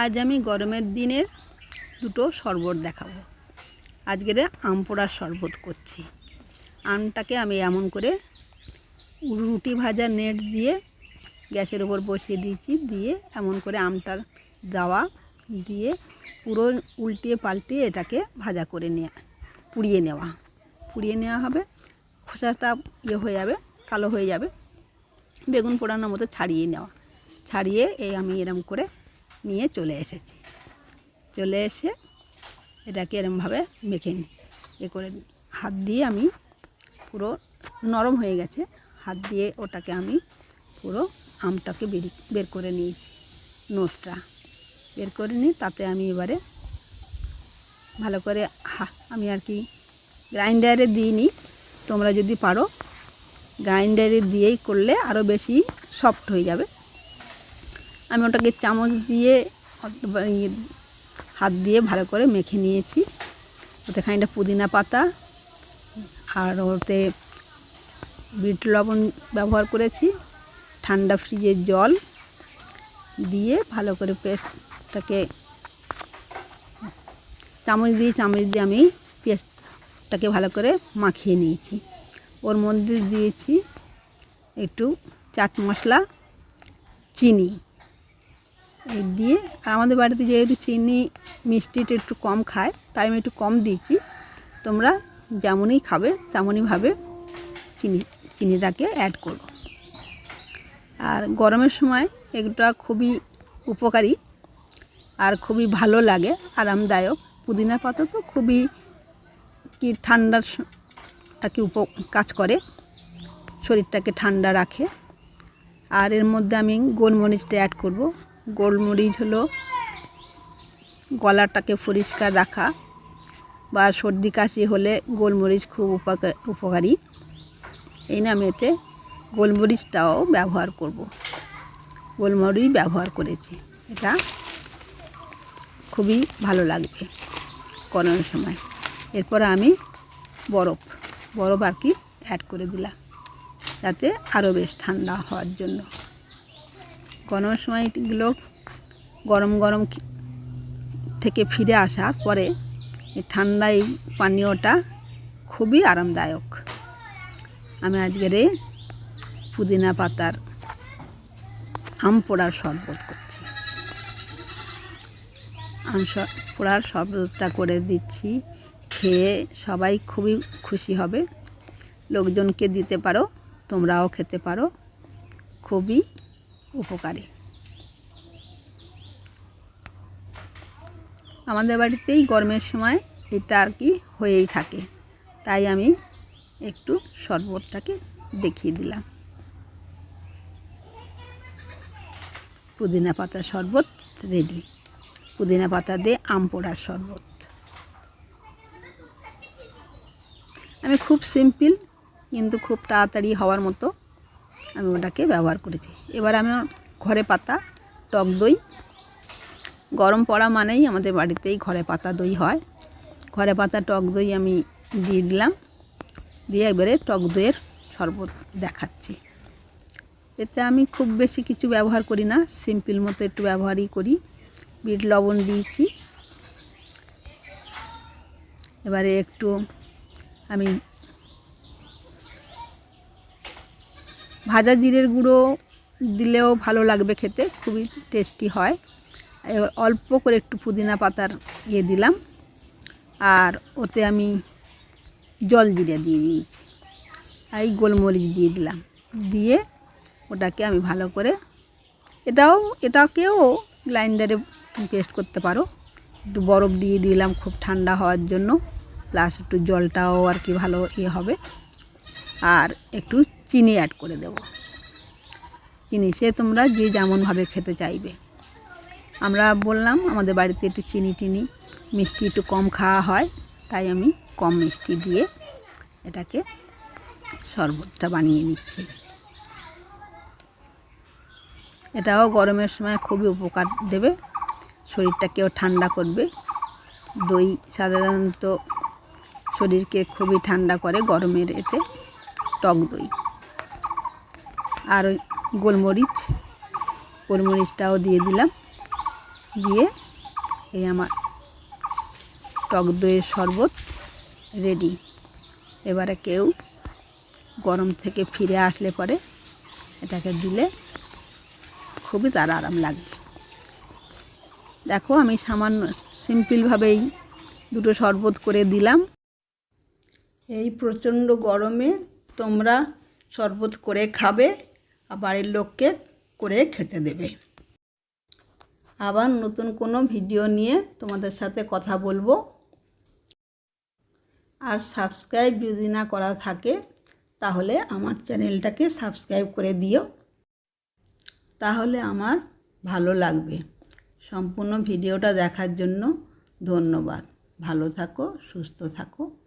আজ আমি গরমের দিনের দুটো শরবত দেখাবো। আজকের আম পোড়ার শরবত করছি। আমটাকে আমি এমন করে রুটি ভাজা নেট দিয়ে গ্যাসের ওপর বসিয়ে দিয়েছি, দিয়ে এমন করে আমটা দেওয়া দিয়ে পুরো উল্টিয়ে পাল্টিয়ে এটাকে ভাজা করে নেওয়া পুড়িয়ে নেওয়া। পুড়িয়ে নেওয়া হবে, খোসাটা ইয়ে হয়ে যাবে, কালো হয়ে যাবে। বেগুন পোড়ানোর মতো ছাড়িয়ে নেওয়া। ছাড়িয়ে এই আমি এরম করে নিয়ে চলে এসেছি। চলে এসে এটাকে এরমভাবে মেখে নিই। এ করে হাত দিয়ে আমি পুরো নরম হয়ে গেছে। হাত দিয়ে ওটাকে আমি পুরো আমটাকে বেরি, বের করে নিয়েছি নোটটা বের করে নিই তাতে আমি এবারে ভালো করে আমি আর কি গ্রাইন্ডারে দিইনি। তোমরা যদি পারো, গ্রাইন্ডারে দিয়েই করলে আরও বেশি সফট হয়ে যাবে। আমি ওটাকে চামচ দিয়ে হাত দিয়ে ভালো করে মেখে নিয়েছি। ওতে খানিকটা পুদিনা পাতা আর ওতে বিট লবণ ব্যবহার করেছি, ঠান্ডা ফ্রিজের জল দিয়ে ভালো করে পেস্টটাকে চামচ দিয়ে চামচ দিয়ে আমি পেস্টটাকে ভালো করে মাখিয়ে নিয়েছি। ওর মধ্যে দিয়েছি একটু চাট মশলা, চিনি। এই দিয়ে আর আমাদের বাড়িতে যেহেতু চিনি মিষ্টিটা একটু কম খায়, তাই আমি একটু কম দিয়েছি। তোমরা যেমনই খাবে তেমনইভাবে চিনি, চিনিটাকে অ্যাড করো। আর গরমের সময় এগুলো খুবই উপকারী আর খুবই ভালো লাগে, আরামদায়ক। পুদিনা পাতা তো খুবই কি ঠান্ডার আর কি উপ, কাজ করে, শরীরটাকে ঠান্ডা রাখে। আর এর মধ্যে আমি গোলমরিচটা অ্যাড করব। গোলমরিচ হলো, গলাটাকে পরিষ্কার রাখা বা সর্দি কাশি হলে গোলমরিচ খুব উপকার, উপকারী। এই নামে এতে গোলমরিচটাও ব্যবহার করব। গোলমরিচ ব্যবহার করেছি। এটা খুবই ভালো লাগবে গরমের সময়। এরপর আমি বরফ বরফ আর কি অ্যাড করে দিলাম, যাতে আরও বেশ ঠান্ডা হওয়ার জন্য। গরমের সময় এগুলো গরম গরম থেকে ফিরে আসার পরে ঠান্ডা পানীয়টা খুবই আরামদায়ক। আমি আজকের পুদিনা পাতার আম পোড়ার শরবত করছি। আম পোড়ার শরবতটা করে দিচ্ছি, খেয়ে সবাই খুবই খুশি হবে। লোকজনকে দিতে পারো, তোমরাও খেতে পারো। খুবই উপকারী। আমাদের বাড়িতেই গরমের সময় এটা আর কি হয়েই থাকে। তাই আমি একটু শরবতটাকে দেখিয়ে দিলাম। পুদিনা পাতা শরবত রেডি পুদিনা পাতা দিয়ে আম পোড়ার শরবত। আমি খুব সিম্পল কিন্তু খুব তাড়াতাড়ি হওয়ার মতো আমি ওটাকে ব্যবহার করেছি। এবার আমি ঘরে পাতা, টক দই, গরম পড়া মানেই আমাদের বাড়িতেই ঘরে পাতা দই হয়। ঘরে পাতা, টক দই আমি দিয়ে দিলাম। দিয়ে এবারে টক দইয়ের শরবত দেখাচ্ছি। এতে আমি খুব বেশি কিছু ব্যবহার করি না, সিম্পল মতো একটু ব্যবহারই করি। বিট, লবণ দিয়েছি। এবারে একটু আমি ভাজা জিরের গুঁড়ো দিলেও ভালো লাগবে খেতে, খুবই টেস্টি হয়। এবার অল্প করে একটু পুদিনা পাতার ইয়ে দিলাম। আর ওতে আমি জল জিরে দিয়ে দিয়েছি। আর এই গোলমরিচ দিয়ে দিলাম। দিয়ে ওটাকে আমি ভালো করে এটাও, এটাকেও গ্রাইন্ডারে পেস্ট করতে পারো। একটু বরফ দিয়ে দিলাম খুব ঠান্ডা হওয়ার জন্য। প্লাস একটু জলটাও আর কি ভালো ইয়ে হবে। আর একটু চিনি অ্যাড করে দেব। চিনি, সে তোমরা যে যেমনভাবে খেতে চাইবে। আমরা বললাম, আমাদের বাড়িতে একটু চিনি টিনি, মিষ্টি একটু কম খাওয়া হয়, তাই আমি কম মিষ্টি দিয়ে এটাকে শরবতটা বানিয়ে নিচ্ছি। এটাও গরমের সময় খুবই উপকার দেবে, শরীরটাকেও ঠান্ডা করবে। দই সাধারণত শরীরকে খুবই ঠান্ডা করে গরমের এতে টক দই। আর ওই গোলমরিচ, গোলমরিচটাও দিয়ে দিলাম। দিয়ে এই আমার টক দইয়ের শরবত রেডি এবারে কেউ গরম থেকে ফিরে আসলে পরে এটাকে দিলে খুবই তার আরাম লাগবে। দেখো আমি সামান্য সিম্পলভাবেই দুটো শরবত করে দিলাম। এই প্রচণ্ড গরমে তোমরা শরবত করে খাবে। বাড়ির লোককে করে খেতে দেবে। আবার নতুন কোনো ভিডিও নিয়ে তোমাদের সাথে কথা বলব। আর সাবস্ক্রাইব যদি না করা থাকে, তাহলে আমার চ্যানেলটাকে সাবস্ক্রাইব করে দিও। তাহলে আমার ভালো লাগবে। সম্পূর্ণ ভিডিওটা দেখার জন্য ধন্যবাদ। ভালো থাকো, সুস্থ থাকো।